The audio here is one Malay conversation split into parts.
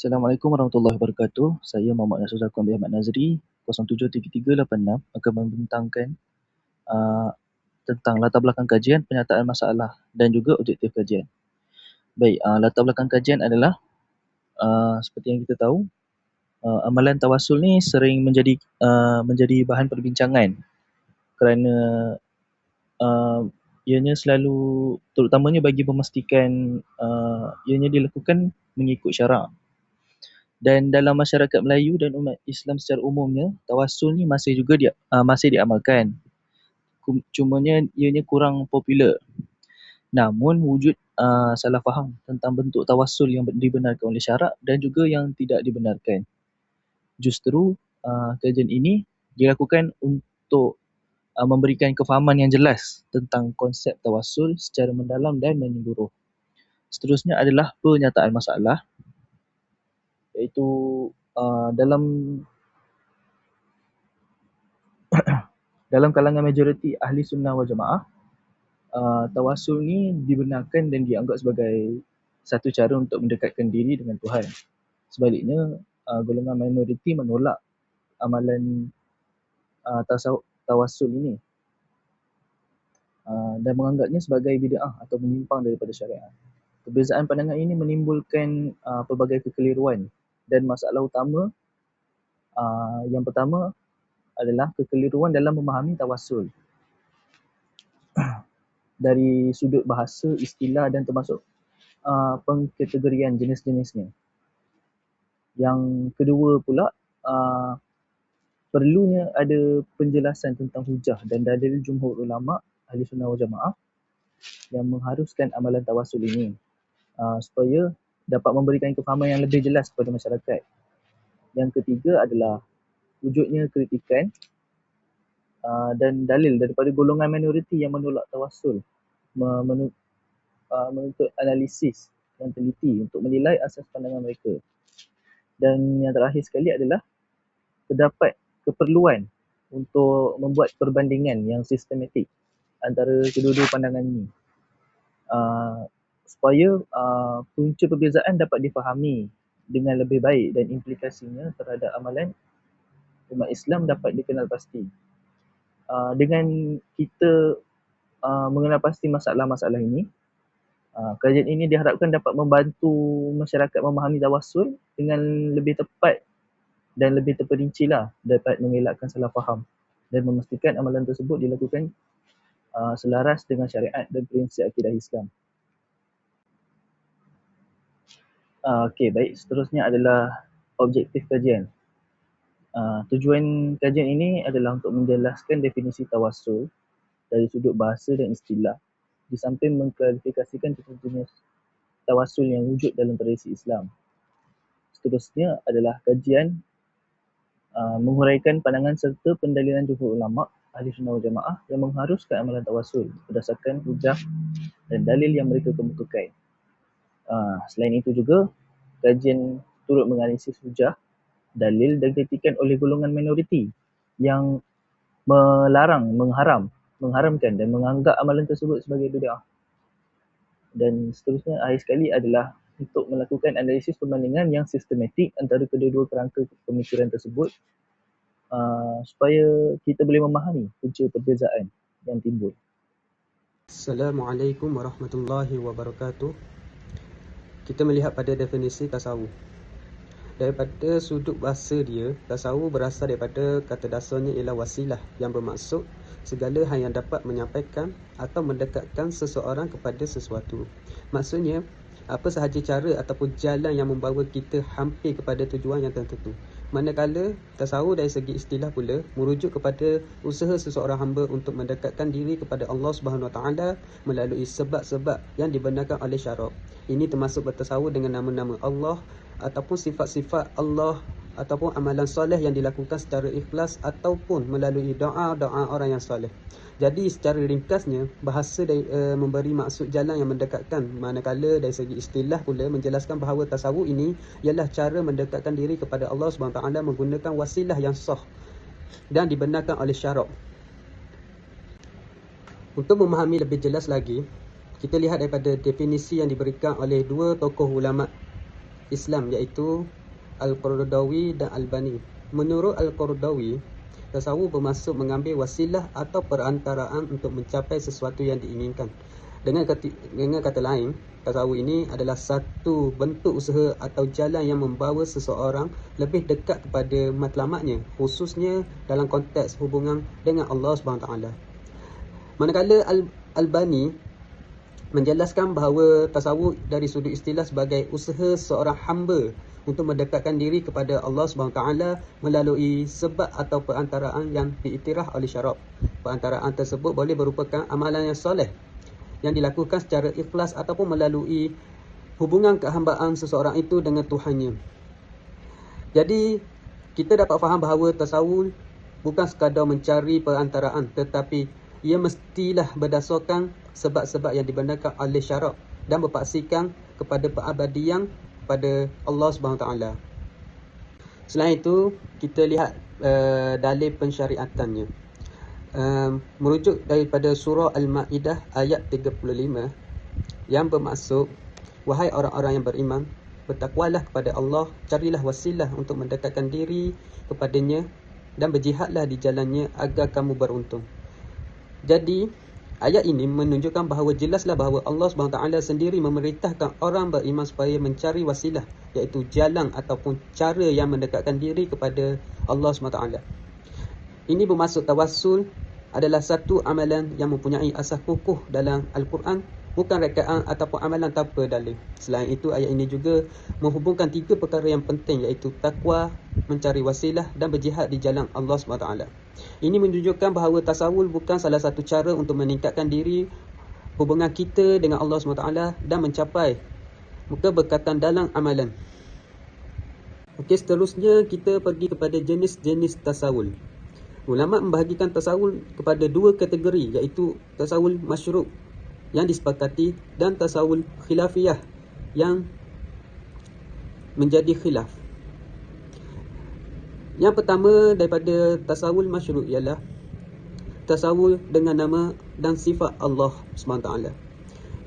Assalamualaikum warahmatullahi wabarakatuh. Saya Muhammad Nasrul Zakwan bin Ahmad Nazri, 073386 akan membentangkan uh, tentang latar belakang kajian, penyataan masalah dan juga objektif kajian. Baik, uh, latar belakang kajian adalah uh, seperti yang kita tahu, uh, amalan tawasul ni sering menjadi uh, menjadi bahan perbincangan kerana uh, ianya selalu terutamanya bagi memastikan uh, ianya dilakukan mengikut syarak dan dalam masyarakat Melayu dan umat Islam secara umumnya, tawasul ni masih juga dia, uh, masih diamalkan. Cumanya ianya kurang popular. Namun wujud uh, salah faham tentang bentuk tawasul yang dibenarkan oleh syarak dan juga yang tidak dibenarkan. Justru uh, kajian ini dilakukan untuk uh, memberikan kefahaman yang jelas tentang konsep tawasul secara mendalam dan menyeluruh. Seterusnya adalah penyataan masalah iaitu uh, dalam dalam kalangan majoriti ahli sunnah wal jamaah uh, tawasul ni dibenarkan dan dianggap sebagai satu cara untuk mendekatkan diri dengan Tuhan. Sebaliknya uh, golongan minoriti menolak amalan uh, tawasul ini uh, dan menganggapnya sebagai bid'ah atau menyimpang daripada syariat. Perbezaan pandangan ini menimbulkan uh, pelbagai kekeliruan dan masalah utama uh, yang pertama adalah kekeliruan dalam memahami tawasul dari sudut bahasa, istilah dan termasuk uh, pengkategorian jenis-jenisnya. Yang kedua pula, uh, perlunya ada penjelasan tentang hujah dan dalil jumhur ulama ahli sunnah wal jamaah yang mengharuskan amalan tawasul ini uh, supaya dapat memberikan kefahaman yang lebih jelas kepada masyarakat. Yang ketiga adalah wujudnya kritikan uh, dan dalil daripada golongan minoriti yang menolak tawasul menurut uh, menuntut analisis yang teliti untuk menilai asas pandangan mereka. Dan yang terakhir sekali adalah terdapat keperluan untuk membuat perbandingan yang sistematik antara kedua-dua pandangan ini. Uh, supaya uh, punca perbezaan dapat difahami dengan lebih baik dan implikasinya terhadap amalan umat Islam dapat dikenal pasti. Uh, dengan kita uh, mengenal pasti masalah-masalah ini, uh, kajian ini diharapkan dapat membantu masyarakat memahami tawasul dengan lebih tepat dan lebih terperinci lah dapat mengelakkan salah faham dan memastikan amalan tersebut dilakukan uh, selaras dengan syariat dan prinsip akidah Islam. Uh, Okey, baik. Seterusnya adalah objektif kajian. Uh, tujuan kajian ini adalah untuk menjelaskan definisi tawasul dari sudut bahasa dan istilah di samping mengklarifikasikan jenis tawasul yang wujud dalam tradisi Islam. Seterusnya adalah kajian uh, menguraikan pandangan serta pendalilan jumhur ulama ahli sunnah wal jamaah yang mengharuskan amalan tawasul berdasarkan hujah dan dalil yang mereka kemukakan. Uh, selain itu juga, kajian turut menganalisis hujah, dalil dan kritikan oleh golongan minoriti yang melarang, mengharam, mengharamkan dan menganggap amalan tersebut sebagai bid'ah. Dan seterusnya, akhir sekali adalah untuk melakukan analisis perbandingan yang sistematik antara kedua-dua kerangka pemikiran tersebut uh, supaya kita boleh memahami punca perbezaan yang timbul. Assalamualaikum warahmatullahi wabarakatuh kita melihat pada definisi tasawuf. Daripada sudut bahasa dia, tasawuf berasal daripada kata dasarnya ialah wasilah yang bermaksud segala hal yang dapat menyampaikan atau mendekatkan seseorang kepada sesuatu. Maksudnya, apa sahaja cara ataupun jalan yang membawa kita hampir kepada tujuan yang tertentu. Manakala tasawuf dari segi istilah pula merujuk kepada usaha seseorang hamba untuk mendekatkan diri kepada Allah Subhanahu Wa Taala melalui sebab-sebab yang dibenarkan oleh syarak. Ini termasuk bertasawuf dengan nama-nama Allah ataupun sifat-sifat Allah ataupun amalan soleh yang dilakukan secara ikhlas ataupun melalui doa-doa orang yang soleh. Jadi secara ringkasnya bahasa dari, uh, memberi maksud jalan yang mendekatkan manakala dari segi istilah pula menjelaskan bahawa tasawuf ini ialah cara mendekatkan diri kepada Allah SWT menggunakan wasilah yang sah dan dibenarkan oleh syarak. Untuk memahami lebih jelas lagi, kita lihat daripada definisi yang diberikan oleh dua tokoh ulama Islam iaitu Al-Qardawi dan Al-Bani. Menurut Al-Qardawi, tasawuf bermaksud mengambil wasilah atau perantaraan untuk mencapai sesuatu yang diinginkan. Dengan kata, dengan kata lain, tasawuf ini adalah satu bentuk usaha atau jalan yang membawa seseorang lebih dekat kepada matlamatnya, khususnya dalam konteks hubungan dengan Allah SWT. Manakala Al-Albani menjelaskan bahawa tasawuf dari sudut istilah sebagai usaha seorang hamba untuk mendekatkan diri kepada Allah SWT melalui sebab atau perantaraan yang diiktiraf oleh syarak. Perantaraan tersebut boleh merupakan amalan yang soleh yang dilakukan secara ikhlas ataupun melalui hubungan kehambaan seseorang itu dengan Tuhannya. Jadi, kita dapat faham bahawa tasawuf bukan sekadar mencari perantaraan tetapi ia mestilah berdasarkan sebab-sebab yang dibenarkan oleh syarak dan berpaksikan kepada perabadian kepada Allah SWT. Selain itu, kita lihat uh, dalil pensyariatannya um, merujuk daripada surah Al-Ma'idah ayat 35 yang bermaksud wahai orang-orang yang beriman bertakwalah kepada Allah carilah wasilah untuk mendekatkan diri kepadanya dan berjihadlah di jalannya agar kamu beruntung jadi ayat ini menunjukkan bahawa jelaslah bahawa Allah SWT sendiri memerintahkan orang beriman supaya mencari wasilah iaitu jalan ataupun cara yang mendekatkan diri kepada Allah SWT ini bermaksud tawassul adalah satu amalan yang mempunyai asas kukuh dalam Al-Quran bukan rekaan ataupun amalan tanpa dalil. Selain itu ayat ini juga menghubungkan tiga perkara yang penting iaitu takwa, mencari wasilah dan berjihad di jalan Allah SWT. Ini menunjukkan bahawa tasawul bukan salah satu cara untuk meningkatkan diri hubungan kita dengan Allah SWT dan mencapai keberkatan dalam amalan. Okey, seterusnya kita pergi kepada jenis-jenis tasawul. Ulama membahagikan tasawul kepada dua kategori iaitu tasawul masyru' yang disepakati dan tasawul khilafiyah yang menjadi khilaf. Yang pertama daripada tasawul masyru' ialah tasawul dengan nama dan sifat Allah SWT.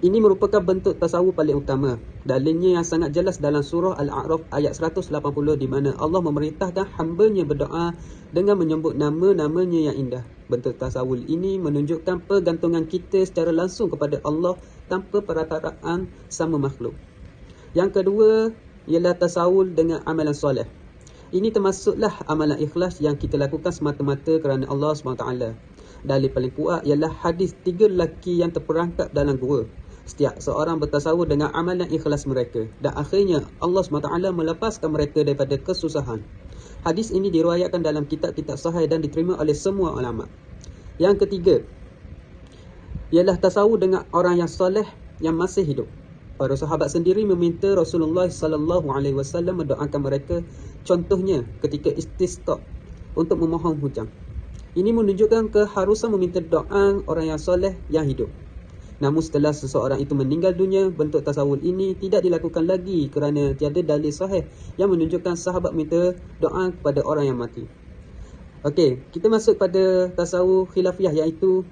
Ini merupakan bentuk tasawuf paling utama. Dalilnya yang sangat jelas dalam surah Al-A'raf ayat 180 di mana Allah memerintahkan hambanya berdoa dengan menyebut nama-namanya yang indah. Bentuk tasawuf ini menunjukkan pergantungan kita secara langsung kepada Allah tanpa perantaraan sama makhluk. Yang kedua ialah tasawuf dengan amalan soleh. Ini termasuklah amalan ikhlas yang kita lakukan semata-mata kerana Allah SWT. Dalil paling kuat ialah hadis tiga lelaki yang terperangkap dalam gua. Setiap seorang bertasawuf dengan amalan ikhlas mereka dan akhirnya Allah SWT melepaskan mereka daripada kesusahan. Hadis ini diriwayatkan dalam kitab-kitab sahih dan diterima oleh semua ulama. Yang ketiga ialah tasawuf dengan orang yang soleh yang masih hidup. Para sahabat sendiri meminta Rasulullah sallallahu alaihi wasallam mendoakan mereka contohnya ketika istisqa untuk memohon hujan. Ini menunjukkan keharusan meminta doa orang yang soleh yang hidup. Namun setelah seseorang itu meninggal dunia, bentuk tasawuf ini tidak dilakukan lagi kerana tiada dalil sahih yang menunjukkan sahabat minta doa kepada orang yang mati. Okey, kita masuk pada tasawuf khilafiyah iaitu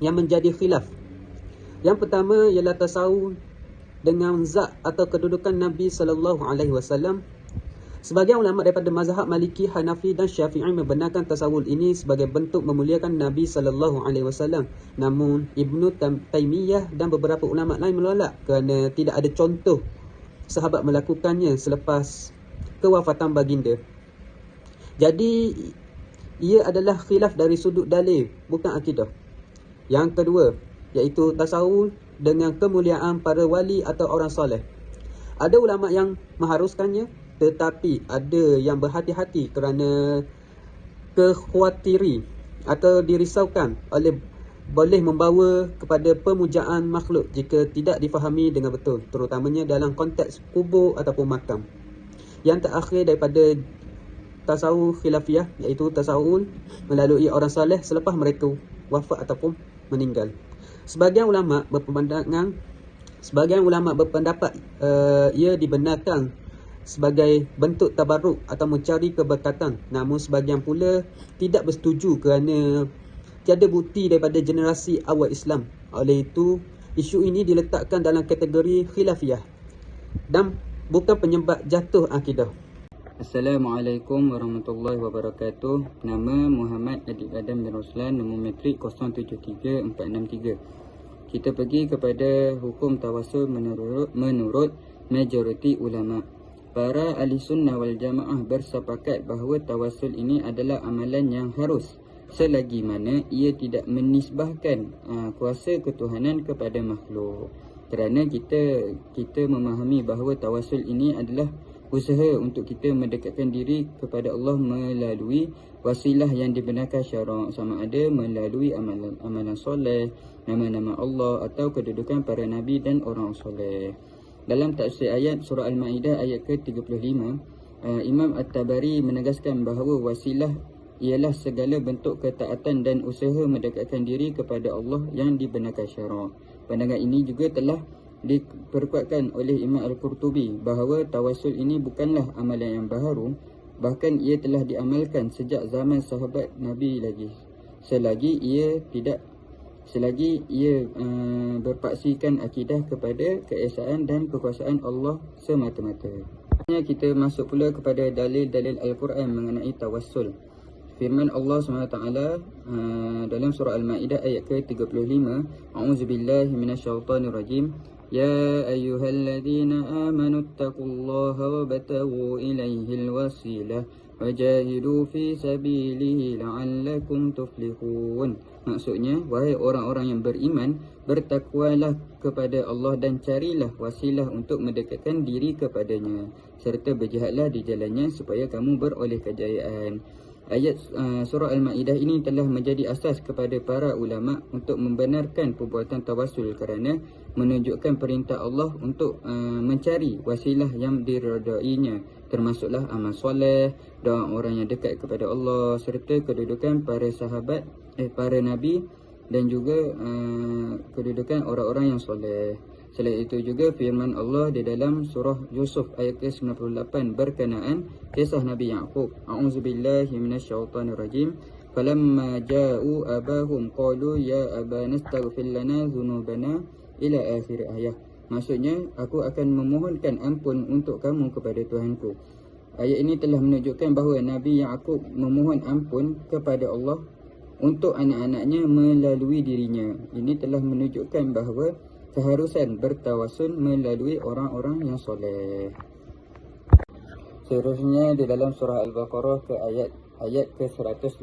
yang menjadi khilaf. Yang pertama ialah tasawuf dengan zat atau kedudukan Nabi sallallahu alaihi wasallam Sebagian ulama daripada mazhab Maliki, Hanafi dan Syafi'i membenarkan tasawuf ini sebagai bentuk memuliakan Nabi sallallahu alaihi wasallam. Namun Ibnu Taimiyah dan beberapa ulama lain menolak kerana tidak ada contoh sahabat melakukannya selepas kewafatan baginda. Jadi ia adalah khilaf dari sudut dalil bukan akidah. Yang kedua iaitu tasawuf dengan kemuliaan para wali atau orang soleh. Ada ulama yang mengharuskannya tetapi ada yang berhati-hati kerana kekhawatiri atau dirisaukan oleh boleh membawa kepada pemujaan makhluk jika tidak difahami dengan betul terutamanya dalam konteks kubur ataupun makam. Yang terakhir daripada tasawuf khilafiyah iaitu tasawuf melalui orang saleh selepas mereka wafat ataupun meninggal. Sebagian ulama berpandangan sebagian ulama berpendapat uh, ia dibenarkan sebagai bentuk tabarruk atau mencari keberkatan. Namun sebagian pula tidak bersetuju kerana tiada bukti daripada generasi awal Islam. Oleh itu, isu ini diletakkan dalam kategori khilafiyah. Dan bukan penyebab jatuh akidah. Assalamualaikum warahmatullahi wabarakatuh. Nama Muhammad Adik Adam bin Roslan, nombor metrik 073463. Kita pergi kepada hukum tawasul menurut menurut majoriti ulama. Para ahli sunnah wal jamaah bersepakat bahawa tawasul ini adalah amalan yang harus selagi mana ia tidak menisbahkan uh, kuasa ketuhanan kepada makhluk. Kerana kita kita memahami bahawa tawasul ini adalah usaha untuk kita mendekatkan diri kepada Allah melalui wasilah yang dibenarkan syarak sama ada melalui amalan amalan soleh, nama-nama Allah atau kedudukan para nabi dan orang soleh. Dalam tafsir ayat surah Al-Maidah ayat ke-35, uh, Imam At-Tabari menegaskan bahawa wasilah ialah segala bentuk ketaatan dan usaha mendekatkan diri kepada Allah yang dibenarkan syarak. Pandangan ini juga telah diperkuatkan oleh Imam Al-Qurtubi bahawa tawasul ini bukanlah amalan yang baharu bahkan ia telah diamalkan sejak zaman sahabat Nabi lagi selagi ia tidak selagi ia uh, berpaksikan akidah kepada keesaan dan kekuasaan Allah semata-mata. Kita masuk pula kepada dalil-dalil Al-Quran mengenai tawassul. Firman Allah SWT uh, dalam surah Al-Ma'idah ayat ke-35 A'udzubillahi minasyaitanirrajim يا أيها الذين آمنوا اتقوا الله وابتغوا إليه الوسيلة وجاهدوا في سبيله لعلكم تفلحون Maksudnya, wahai orang-orang yang beriman, bertakwalah kepada Allah dan carilah wasilah untuk mendekatkan diri kepadanya. Serta berjihadlah di jalannya supaya kamu beroleh kejayaan. Ayat uh, surah Al-Ma'idah ini telah menjadi asas kepada para ulama untuk membenarkan perbuatan tawasul kerana menunjukkan perintah Allah untuk uh, mencari wasilah yang diredainya termasuklah amal soleh, doa orang yang dekat kepada Allah serta kedudukan para sahabat eh para nabi dan juga uh, kedudukan orang-orang yang soleh. Selain itu juga firman Allah di dalam surah Yusuf ayat ke-98 berkenaan kisah Nabi Yaqub. A'udzubillahi minasyaitonirrajim. Falamma ja'u abahum qalu ya abana astaghfir lana dhunubana ila akhir ayat. Maksudnya, aku akan memohonkan ampun untuk kamu kepada Tuhanku. Ayat ini telah menunjukkan bahawa Nabi Yaakob memohon ampun kepada Allah untuk anak-anaknya melalui dirinya. Ini telah menunjukkan bahawa keharusan bertawasun melalui orang-orang yang soleh. Seterusnya di dalam surah Al-Baqarah ke ayat ayat ke 186.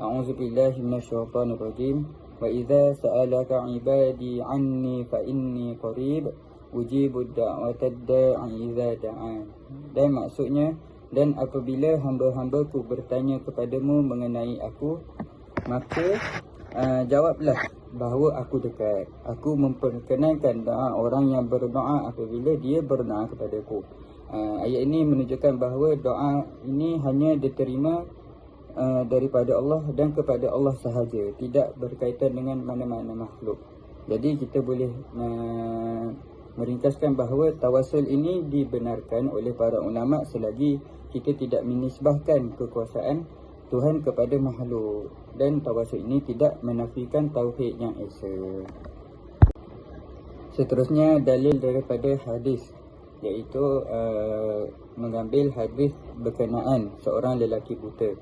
A'udzubillahi billahi. Wa idza sa'alaka 'ibadi 'anni fa inni qarib ujibud da'wata da'i idza da'an. Dan maksudnya dan apabila hamba-hambaku bertanya kepadamu mengenai aku maka uh, jawablah bahawa aku dekat. Aku memperkenankan doa orang yang berdoa apabila dia berdoa kepadaku uh, ayat ini menunjukkan bahawa doa ini hanya diterima Uh, daripada Allah dan kepada Allah sahaja. Tidak berkaitan dengan mana-mana makhluk. Jadi kita boleh uh, meringkaskan bahawa tawasul ini dibenarkan oleh para ulama selagi kita tidak menisbahkan kekuasaan Tuhan kepada makhluk. Dan tawasul ini tidak menafikan tauhid yang esa. Seterusnya dalil daripada hadis iaitu uh, mengambil hadis berkenaan seorang lelaki buta.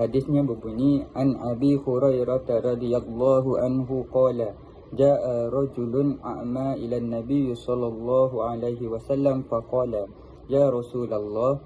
Hadisnya berbunyi An Abi Hurairah radhiyallahu anhu qala Ja'a rajulun a'ma ila Nabi sallallahu alaihi wasallam faqala Ya Rasulullah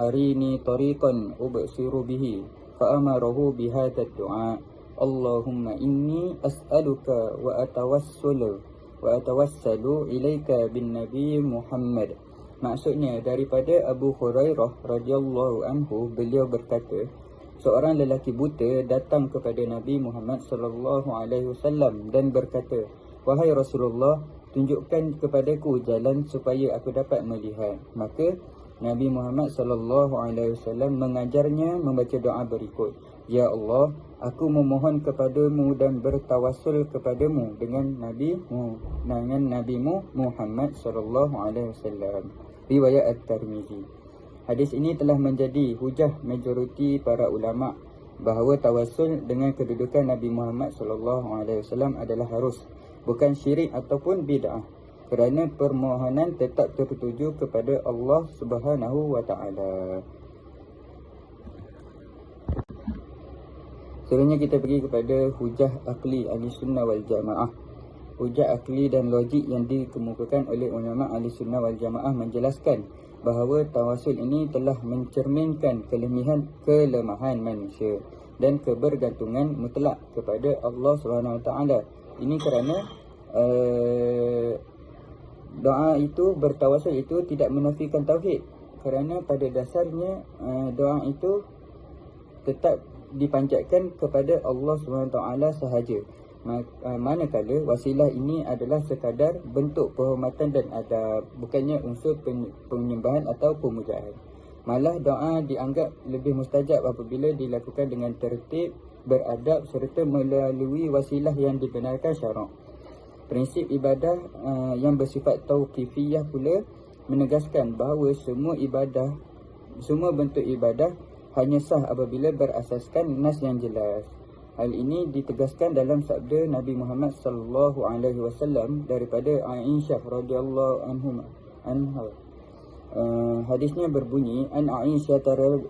arini tariqan ubsiru bihi fa'amarahu bihadha du'a Allahumma inni as'aluka wa atawassalu wa atawassalu ilaika bin Nabi Muhammad Maksudnya daripada Abu Hurairah radhiyallahu anhu beliau berkata seorang lelaki buta datang kepada Nabi Muhammad sallallahu alaihi wasallam dan berkata, "Wahai Rasulullah, tunjukkan kepadaku jalan supaya aku dapat melihat." Maka Nabi Muhammad sallallahu alaihi wasallam mengajarnya membaca doa berikut, "Ya Allah, aku memohon kepadamu dan bertawassul kepadamu dengan Nabi dengan Nabi Muhammad sallallahu alaihi wasallam." Riwayat At-Tirmizi. Hadis ini telah menjadi hujah majoriti para ulama bahawa tawasul dengan kedudukan Nabi Muhammad sallallahu alaihi wasallam adalah harus bukan syirik ataupun bid'ah. Kerana permohonan tetap tertuju kepada Allah Subhanahu wa taala. Selanjutnya kita pergi kepada hujah akli ahli sunnah wal jamaah. Hujah akli dan logik yang dikemukakan oleh ulama ahli sunnah wal jamaah menjelaskan bahawa tawasul ini telah mencerminkan kelemahan kelemahan manusia dan kebergantungan mutlak kepada Allah Subhanahu Wa Taala. Ini kerana uh, doa itu bertawasul itu tidak menafikan tauhid kerana pada dasarnya uh, doa itu tetap dipanjatkan kepada Allah SWT sahaja. Ah, manakala wasilah ini adalah sekadar bentuk penghormatan dan adab, bukannya unsur penyembahan atau pemujaan. Malah doa dianggap lebih mustajab apabila dilakukan dengan tertib, beradab serta melalui wasilah yang dibenarkan syarak. Prinsip ibadah uh, yang bersifat tauqifiyah pula menegaskan bahawa semua ibadah, semua bentuk ibadah hanya sah apabila berasaskan nas yang jelas. Hal ini ditegaskan dalam sabda Nabi Muhammad sallallahu alaihi wasallam daripada Aisyah radhiyallahu anha. Anha. Uh, hadisnya berbunyi an Aisyah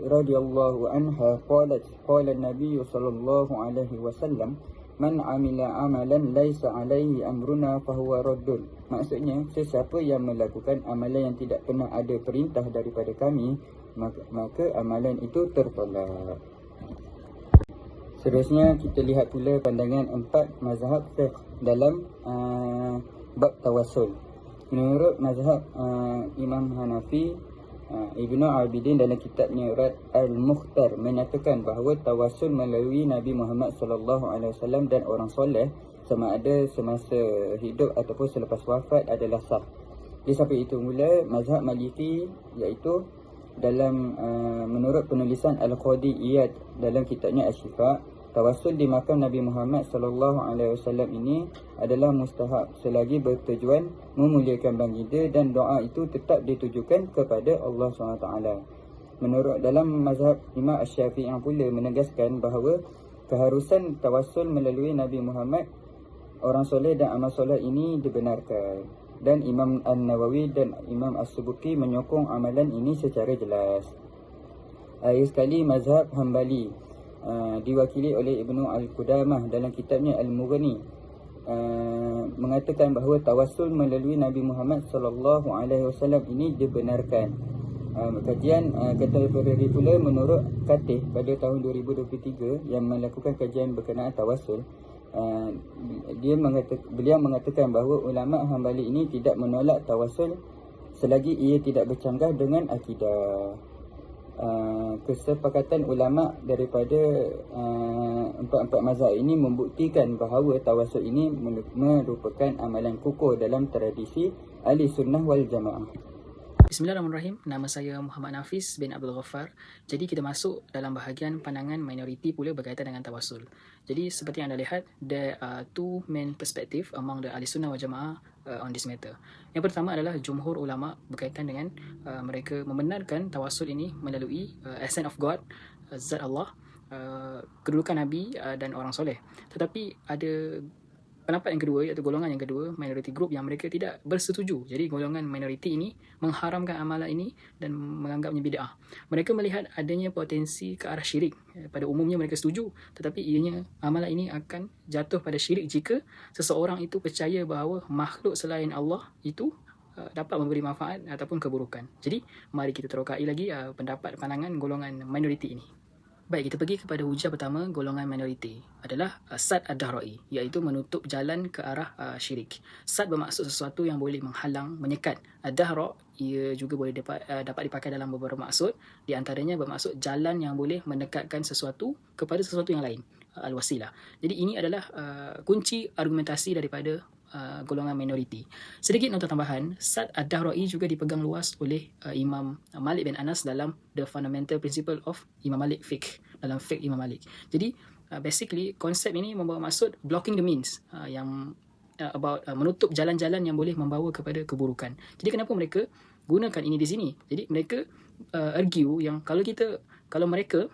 radhiyallahu anha qalat qala Nabi sallallahu alaihi wasallam man amila amalan laisa alaihi amruna fahuwa raddun. Maksudnya sesiapa yang melakukan amalan yang tidak pernah ada perintah daripada kami maka, maka amalan itu tertolak. Seterusnya kita lihat pula pandangan empat mazhab fiqh dalam uh, bab tawasul. Menurut mazhab uh, Imam Hanafi, Ibnu Abidin dalam kitabnya Al-Mukhtar menyatakan bahawa tawasul melalui Nabi Muhammad sallallahu alaihi wasallam dan orang soleh sama ada semasa hidup ataupun selepas wafat adalah sah. Di samping itu mula mazhab Maliki iaitu dalam uh, menurut penulisan Al-Qadi Iyad dalam kitabnya Asy-Syifa tawassul di makam Nabi Muhammad sallallahu alaihi wasallam ini adalah mustahab selagi bertujuan memuliakan baginda dan doa itu tetap ditujukan kepada Allah SWT. Menurut dalam mazhab Imam Asy-Syafi'i pula menegaskan bahawa keharusan tawassul melalui Nabi Muhammad orang soleh dan amal soleh ini dibenarkan dan Imam An-Nawawi dan Imam As-Subuki menyokong amalan ini secara jelas. Akhir sekali mazhab Hambali uh, diwakili oleh Ibnu Al-Qudamah dalam kitabnya Al-Mughni uh, mengatakan bahawa tawassul melalui Nabi Muhammad sallallahu alaihi wasallam ini dibenarkan. Uh, kajian uh, kata Ferrari pula menurut Katih pada tahun 2023 yang melakukan kajian berkenaan tawassul Uh, dia mengatakan beliau mengatakan bahawa ulama Hambali ini tidak menolak tawasul selagi ia tidak bercanggah dengan akidah. Uh, kesepakatan ulama daripada uh, empat-empat mazhab ini membuktikan bahawa tawasul ini merupakan amalan kukuh dalam tradisi ahli sunnah wal jamaah. Bismillahirrahmanirrahim. Nama saya Muhammad Nafis bin Abdul Ghaffar. Jadi kita masuk dalam bahagian pandangan minoriti pula berkaitan dengan tawasul. Jadi seperti yang anda lihat, there are two main perspective among the ahli sunnah wal jamaah uh, on this matter. Yang pertama adalah jumhur ulama berkaitan dengan uh, mereka membenarkan tawasul ini melalui uh, essence of God, uh, zat Allah, uh, kedudukan Nabi uh, dan orang soleh. Tetapi ada pendapat yang kedua iaitu golongan yang kedua minority group yang mereka tidak bersetuju. Jadi golongan minority ini mengharamkan amalan ini dan menganggapnya bid'ah. Mereka melihat adanya potensi ke arah syirik. Pada umumnya mereka setuju tetapi ianya amalan ini akan jatuh pada syirik jika seseorang itu percaya bahawa makhluk selain Allah itu eh, dapat memberi manfaat ataupun keburukan. Jadi mari kita terokai lagi uh, pendapat pandangan golongan minority ini Baik, kita pergi kepada hujah pertama golongan minoriti adalah uh, sad ad-dahra'i iaitu menutup jalan ke arah uh, syirik. Sad bermaksud sesuatu yang boleh menghalang, menyekat. Ad-dahra' ia juga boleh dapat, uh, dapat dipakai dalam beberapa maksud. Di antaranya bermaksud jalan yang boleh mendekatkan sesuatu kepada sesuatu yang lain. Uh, al-wasilah. Jadi ini adalah uh, kunci argumentasi daripada uh, golongan minoriti. Sedikit nota tambahan, Sad ad-Dahra'i juga dipegang luas oleh uh, Imam Malik bin Anas dalam The Fundamental Principle of Imam Malik Fiqh, dalam Fiqh Imam Malik. Jadi, uh, basically, konsep ini membawa maksud blocking the means uh, yang uh, about uh, menutup jalan-jalan yang boleh membawa kepada keburukan. Jadi, kenapa mereka gunakan ini di sini? Jadi, mereka uh, argue yang kalau kita, kalau mereka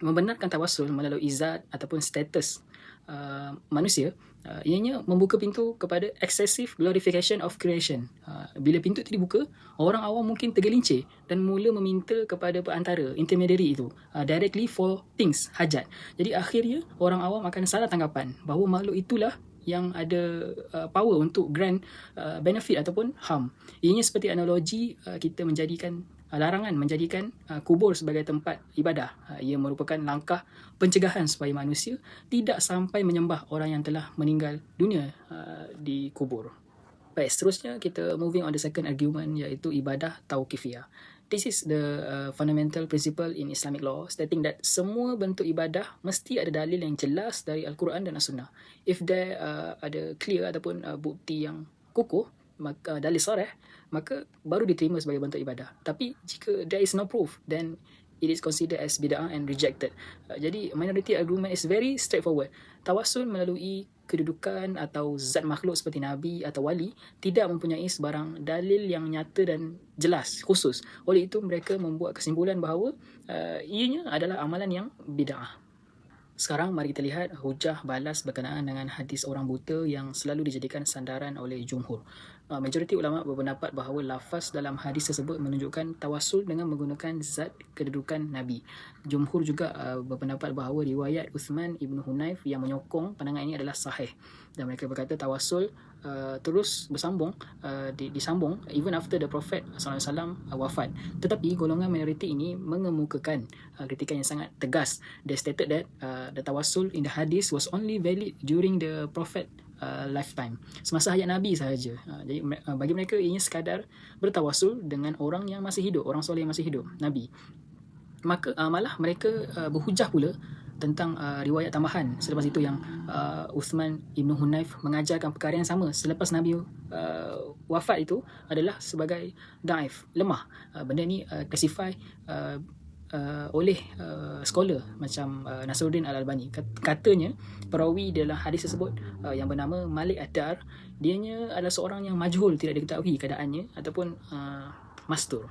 membenarkan tawassul melalui izat ataupun status uh, manusia uh, ianya membuka pintu kepada excessive glorification of creation. Uh, bila pintu itu dibuka, orang awam mungkin tergelincir dan mula meminta kepada perantara, intermediary itu, uh, directly for things, hajat. Jadi akhirnya orang awam akan salah tanggapan bahawa makhluk itulah yang ada uh, power untuk grant uh, benefit ataupun harm. Ianya seperti analogi uh, kita menjadikan larangan menjadikan uh, kubur sebagai tempat ibadah. Uh, ia merupakan langkah pencegahan supaya manusia tidak sampai menyembah orang yang telah meninggal dunia uh, di kubur. Baik, seterusnya kita moving on the second argument iaitu ibadah tauqifiyah. This is the uh, fundamental principle in Islamic law stating that semua bentuk ibadah mesti ada dalil yang jelas dari Al-Quran dan As-Sunnah. If there uh, ada clear ataupun uh, bukti yang kukuh, maka uh, dalil sarah, maka baru diterima sebagai bentuk ibadah. Tapi jika there is no proof, then it is considered as bid'ah and rejected. Uh, jadi minority argument is very straightforward. Tawassul melalui kedudukan atau zat makhluk seperti nabi atau wali tidak mempunyai sebarang dalil yang nyata dan jelas khusus. Oleh itu mereka membuat kesimpulan bahawa uh, ianya adalah amalan yang bid'ah. Sekarang mari kita lihat hujah balas berkenaan dengan hadis orang buta yang selalu dijadikan sandaran oleh jumhur. Uh, majoriti ulama berpendapat bahawa lafaz dalam hadis tersebut menunjukkan tawassul dengan menggunakan zat kedudukan Nabi. Jumhur juga uh, berpendapat bahawa riwayat Uthman ibn Hunayf yang menyokong pandangan ini adalah sahih. Dan mereka berkata tawassul uh, terus bersambung, uh, disambung even after the Prophet SAW uh, wafat. Tetapi golongan minoriti ini mengemukakan uh, kritikan yang sangat tegas. They stated that uh, the tawassul in the hadis was only valid during the Prophet uh, lifetime. Semasa hayat nabi sahaja. Uh, jadi uh, bagi mereka ianya sekadar bertawasul dengan orang yang masih hidup orang soleh yang masih hidup nabi. Maka uh, malah mereka uh, berhujah pula tentang uh, riwayat tambahan selepas itu yang uh, Uthman Ibn Hunayf mengajarkan perkara yang sama selepas Nabi uh, wafat itu adalah sebagai daif, lemah. Uh, benda ni uh, classify uh, uh, oleh uh, scholar macam uh, Nasruddin Al-Albani katanya perawi dalam hadis tersebut uh, yang bernama Malik Ad-Dar dianya adalah seorang yang majhul tidak diketahui keadaannya ataupun uh, mastur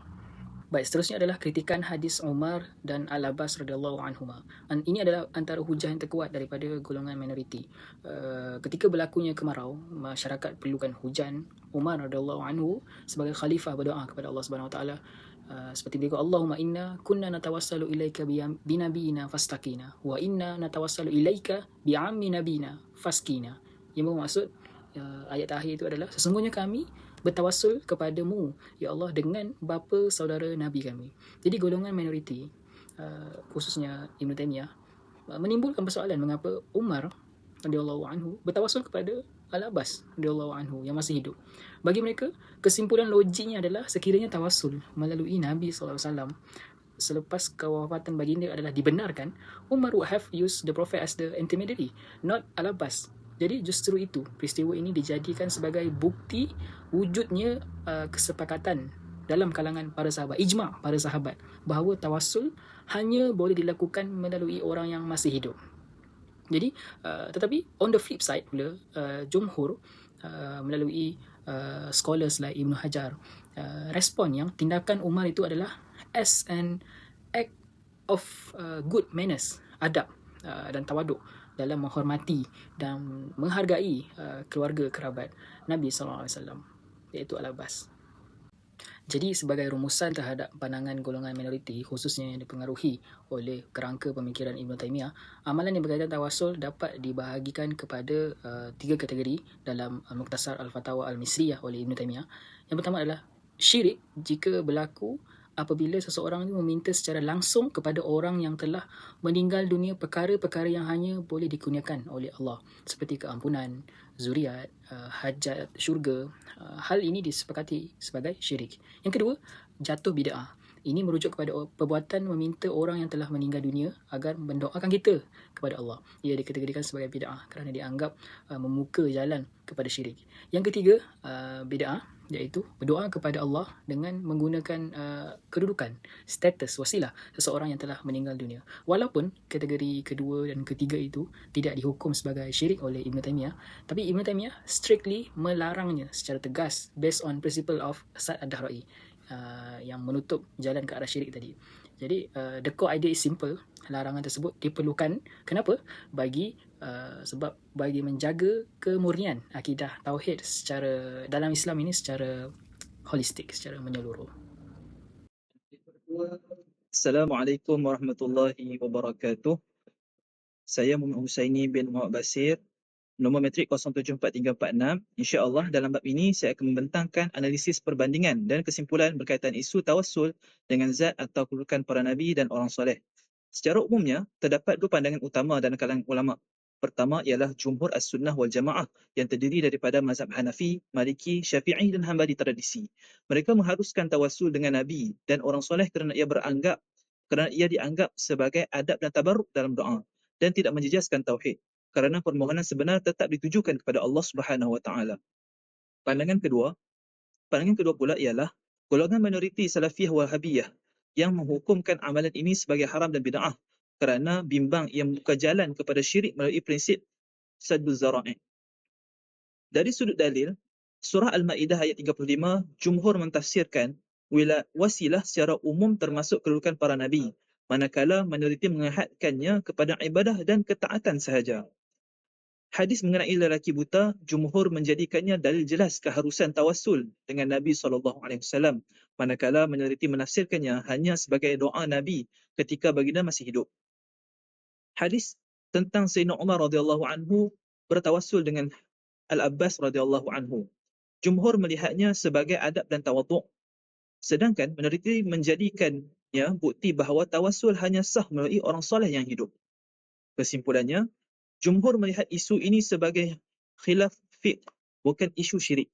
Baik, seterusnya adalah kritikan hadis Umar dan Al-Abbas radhiyallahu anhuma. Dan ini adalah antara hujah yang terkuat daripada golongan minoriti. Uh, ketika berlakunya kemarau, masyarakat perlukan hujan. Umar radhiyallahu anhu sebagai khalifah berdoa kepada Allah Subhanahu wa taala uh, seperti dia Allahumma inna kunna natawassalu ilaika bi nabiyina fastaqina wa inna natawassalu ilaika bi ammi nabina faskina. Yang bermaksud uh, ayat terakhir itu adalah sesungguhnya kami bertawassul kepadamu ya Allah dengan bapa saudara nabi kami. Jadi golongan minoriti uh, khususnya Ibn Taymiyah uh, menimbulkan persoalan mengapa Umar radhiyallahu anhu bertawassul kepada Al-Abbas radhiyallahu anhu yang masih hidup. Bagi mereka, kesimpulan logiknya adalah sekiranya tawassul melalui Nabi SAW selepas kewafatan baginda adalah dibenarkan, Umar would have used the Prophet as the intermediary, not Al-Abbas. Jadi justru itu peristiwa ini dijadikan sebagai bukti wujudnya uh, kesepakatan dalam kalangan para sahabat, ijma' para sahabat bahawa tawassul hanya boleh dilakukan melalui orang yang masih hidup. Jadi uh, tetapi on the flip side pula uh, jumhur uh, melalui uh, scholars like Ibn Hajar uh, respon yang tindakan Umar itu adalah as an act of uh, good manners, adab uh, dan tawaduk dalam menghormati dan menghargai uh, keluarga kerabat Nabi sallallahu alaihi wasallam iaitu Al-Abbas. Jadi sebagai rumusan terhadap pandangan golongan minoriti khususnya yang dipengaruhi oleh kerangka pemikiran Ibn Taymiyah, amalan yang berkaitan tawasul dapat dibahagikan kepada uh, tiga kategori dalam uh, Muktasar Al-Fatawa Al-Misriyah oleh Ibn Taymiyah. Yang pertama adalah syirik jika berlaku apabila seseorang itu meminta secara langsung kepada orang yang telah meninggal dunia perkara-perkara yang hanya boleh dikurniakan oleh Allah seperti keampunan, zuriat, uh, hajat syurga. Uh, hal ini disepakati sebagai syirik. Yang kedua, jatuh bid'ah. Ini merujuk kepada perbuatan meminta orang yang telah meninggal dunia agar mendoakan kita kepada Allah. Ia dikategorikan sebagai bid'ah kerana dianggap uh, membuka jalan kepada syirik. Yang ketiga, uh, bid'ah iaitu berdoa kepada Allah dengan menggunakan uh, kedudukan, status, wasilah seseorang yang telah meninggal dunia. Walaupun kategori kedua dan ketiga itu tidak dihukum sebagai syirik oleh Ibn Taymiyah, tapi Ibn Taymiyah strictly melarangnya secara tegas based on principle of Asad ad-Dahra'i uh, yang menutup jalan ke arah syirik tadi. Jadi uh, the core idea is simple. Larangan tersebut diperlukan kenapa? Bagi uh, sebab bagi menjaga kemurnian akidah tauhid secara dalam Islam ini secara holistik, secara menyeluruh. Assalamualaikum warahmatullahi wabarakatuh. Saya Muhammad Husaini bin Muhammad Basir, nombor metrik 074346. InsyaAllah dalam bab ini saya akan membentangkan analisis perbandingan dan kesimpulan berkaitan isu tawassul dengan zat atau kedudukan para nabi dan orang soleh. Secara umumnya, terdapat dua pandangan utama dalam kalangan ulama. Pertama ialah Jumhur As-Sunnah wal Jamaah yang terdiri daripada mazhab Hanafi, Maliki, Syafi'i dan Hanbali tradisi. Mereka mengharuskan tawassul dengan Nabi dan orang soleh kerana ia beranggap kerana ia dianggap sebagai adab dan tabarruk dalam doa dan tidak menjejaskan tauhid kerana permohonan sebenar tetap ditujukan kepada Allah Subhanahu wa taala. Pandangan kedua, pandangan kedua pula ialah golongan minoriti Salafiyah Wahabiyah yang menghukumkan amalan ini sebagai haram dan bid'ah kerana bimbang ia membuka jalan kepada syirik melalui prinsip saddul zara'i. Dari sudut dalil, surah Al-Maidah ayat 35, jumhur mentafsirkan wila- wasilah secara umum termasuk kedudukan para nabi, manakala minoriti mengahadkannya kepada ibadah dan ketaatan sahaja. Hadis mengenai lelaki buta, jumhur menjadikannya dalil jelas keharusan tawassul dengan Nabi SAW, manakala minoriti menafsirkannya hanya sebagai doa Nabi ketika baginda masih hidup. Hadis tentang Sayyidina Umar radhiyallahu anhu bertawassul dengan Al-Abbas radhiyallahu anhu. Jumhur melihatnya sebagai adab dan tawaduk. Sedangkan minoriti menjadikannya bukti bahawa tawassul hanya sah melalui orang soleh yang hidup. Kesimpulannya, Jumhur melihat isu ini sebagai khilaf fiqh, bukan isu syirik.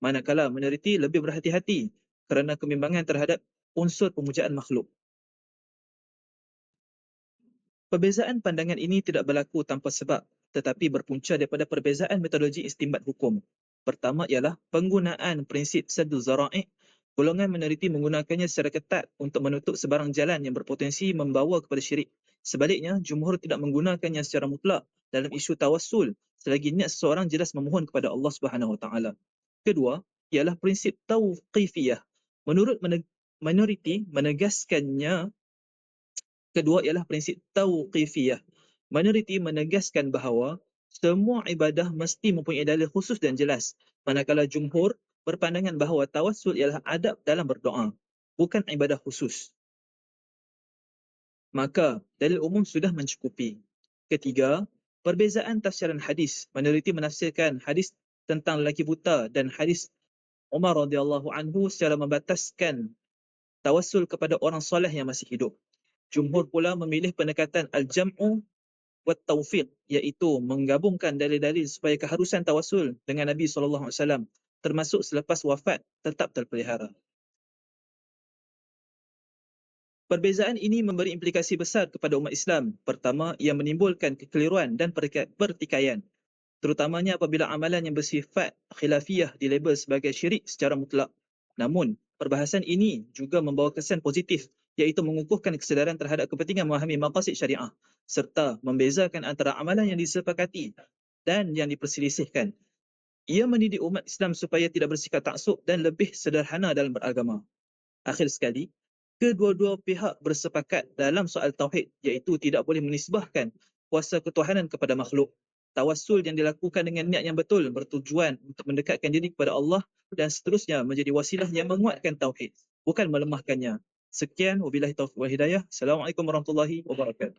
Manakala minoriti lebih berhati-hati kerana kebimbangan terhadap unsur pemujaan makhluk. Perbezaan pandangan ini tidak berlaku tanpa sebab tetapi berpunca daripada perbezaan metodologi istimbat hukum. Pertama ialah penggunaan prinsip sadu zara'i. Golongan minoriti menggunakannya secara ketat untuk menutup sebarang jalan yang berpotensi membawa kepada syirik. Sebaliknya, jumhur tidak menggunakannya secara mutlak dalam isu tawassul selagi niat seseorang jelas memohon kepada Allah Subhanahu Wa Taala. Kedua, ialah prinsip tauqifiyah. Menurut minoriti menegaskannya kedua ialah prinsip tauqifiyah. Minoriti menegaskan bahawa semua ibadah mesti mempunyai dalil khusus dan jelas. Manakala jumhur berpandangan bahawa tawassul ialah adab dalam berdoa, bukan ibadah khusus. Maka dalil umum sudah mencukupi. Ketiga, perbezaan tafsiran hadis. Minoriti menafsirkan hadis tentang lelaki buta dan hadis Umar radhiyallahu anhu secara membataskan tawassul kepada orang soleh yang masih hidup. Jumhur pula memilih pendekatan al-jam'u wa taufiq iaitu menggabungkan dalil-dalil supaya keharusan tawassul dengan Nabi wasallam termasuk selepas wafat tetap terpelihara. Perbezaan ini memberi implikasi besar kepada umat Islam. Pertama, ia menimbulkan kekeliruan dan pertikaian. Terutamanya apabila amalan yang bersifat khilafiyah dilabel sebagai syirik secara mutlak. Namun, perbahasan ini juga membawa kesan positif iaitu mengukuhkan kesedaran terhadap kepentingan memahami maqasid syariah serta membezakan antara amalan yang disepakati dan yang diperselisihkan. Ia mendidik umat Islam supaya tidak bersikap taksub dan lebih sederhana dalam beragama. Akhir sekali, kedua-dua pihak bersepakat dalam soal tauhid iaitu tidak boleh menisbahkan kuasa ketuhanan kepada makhluk. Tawassul yang dilakukan dengan niat yang betul bertujuan untuk mendekatkan diri kepada Allah dan seterusnya menjadi wasilah yang menguatkan tauhid, bukan melemahkannya. Sekian wabillahi taufiq wal hidayah. Assalamualaikum warahmatullahi wabarakatuh.